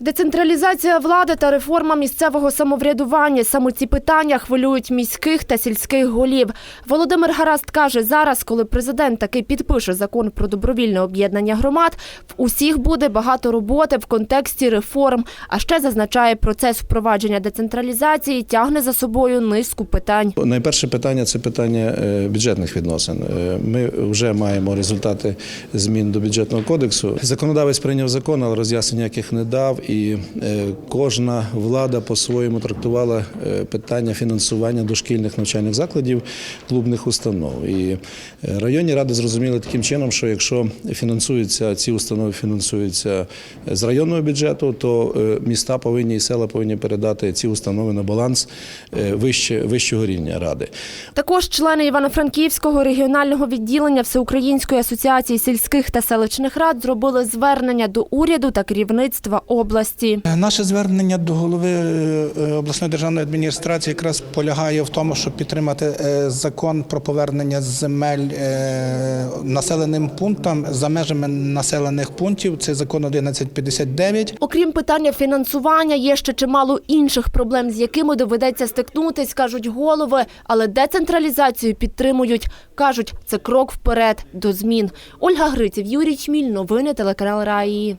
Децентралізація влади та реформа місцевого самоврядування саме ці питання хвилюють міських та сільських голів. Володимир Гараст каже, зараз, коли президент таки підпише закон про добровільне об'єднання громад, в усіх буде багато роботи в контексті реформ. А ще зазначає, процес впровадження децентралізації тягне за собою низку питань. Найперше питання це питання е, бюджетних відносин. Е, Ми вже маємо результати змін до бюджетного кодексу. Законодавець прийняв закон, але роз'яснення яких не дав, і е, кожна влада по-своєму трактувала е, питання фінансування дошкільних навчальних закладів, клубних установ. І е, районні ради зрозуміли таким чином, що якщо фінансуються ці установи, фінансуються з районного бюджету, то міста повинні і села повинні передати ці установи на баланс вище, вищого рівня ради. Також члени Івано-Франківського регіонального відділення Всеукраїнської асоціації сільських та селищних рад зробили звернення до уряду та керівництва області. Е, Наше звернення до голови е, обласної державної адміністрації якраз полягає в тому, щоб підтримати е, закон про повернення земель е, населеним пунктам за межами населених пунктів. Це закон 1159. Окрім питання фінансування, є ще чимало інших проблем, з якими доведеться стикнутись, кажуть голови, але децентралізацію підтримують. Кажуть, це крок вперед до змін. Ольга Гриців, Юрій Чміль, новини телеканал Раї.